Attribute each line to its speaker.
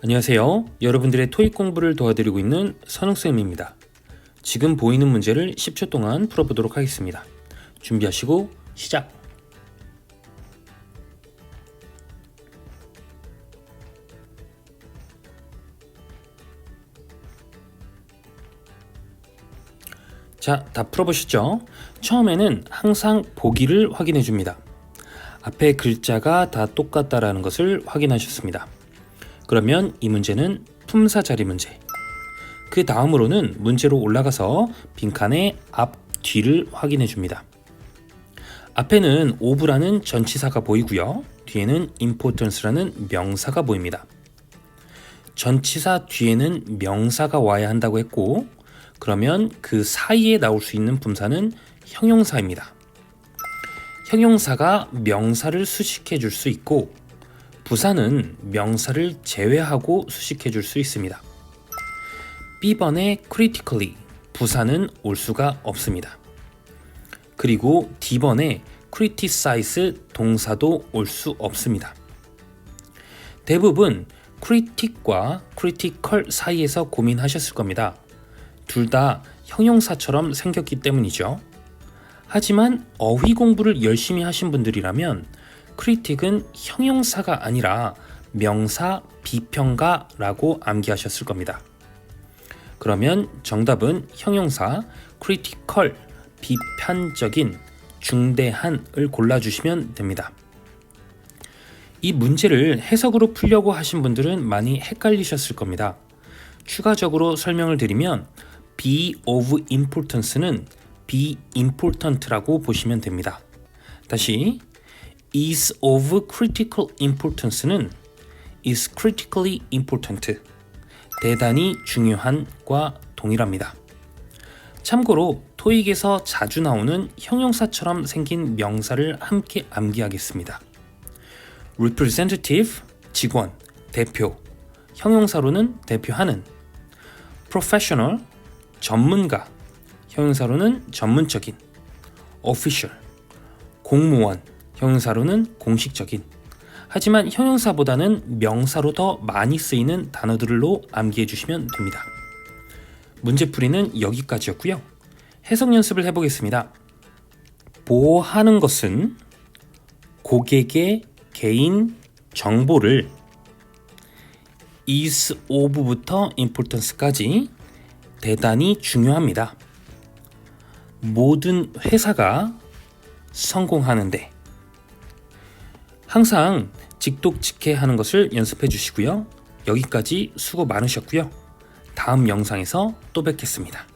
Speaker 1: 안녕하세요. 여러분들의 토익 공부를 도와드리고 있는 선웅쌤입니다. 지금 보이는 문제를 10초 동안 풀어보도록 하겠습니다. 준비하시고 시작! 자, 다 풀어보시죠. 처음에는 항상 보기를 확인해 줍니다. 앞에 글자가 다 똑같다라는 것을 확인하셨습니다. 그러면 이 문제는 품사 자리 문제. 그 다음으로는 문제로 올라가서 빈칸의 앞, 뒤를 확인해 줍니다. 앞에는 오브라는 전치사가 보이고요. 뒤에는 importance라는 명사가 보입니다. 전치사 뒤에는 명사가 와야 한다고 했고 그러면 그 사이에 나올 수 있는 품사는 형용사입니다. 형용사가 명사를 수식해 줄 수 있고 부사는 명사를 제외하고 수식해 줄 수 있습니다. B번의 critically 부사는 올 수가 없습니다. 그리고 D번의 criticize 동사도 올 수 없습니다. 대부분 critic과 critical 사이에서 고민하셨을 겁니다. 둘 다 형용사처럼 생겼기 때문이죠. 하지만 어휘 공부를 열심히 하신 분들이라면 크리틱은 형용사가 아니라 명사 비평가라고 암기하셨을 겁니다. 그러면 정답은 형용사 critical 비판적인 중대한을 골라주시면 됩니다. 이 문제를 해석으로 풀려고 하신 분들은 많이 헷갈리셨을 겁니다. 추가적으로 설명을 드리면 be of importance는 be important라고 보시면 됩니다. 다시 is of critical importance는 is critically important 대단히 중요한과 동일합니다. 참고로 토익에서 자주 나오는 형용사처럼 생긴 명사를 함께 암기하겠습니다. representative 직원, 대표, 형용사로는 대표하는 professional 전문가, 형용사로는 전문적인 official 공무원, 형용사로는 공식적인 하지만 형용사보다는 명사로 더 많이 쓰이는 단어들로 암기해 주시면 됩니다. 문제풀이는 여기까지였고요. 해석 연습을 해보겠습니다. 보호하는 것은 고객의 개인 정보를 is of부터 importance까지 대단히 중요합니다. 모든 회사가 성공하는데 항상 직독직해하는 것을 연습해 주시고요. 여기까지 수고 많으셨고요. 다음 영상에서 또 뵙겠습니다.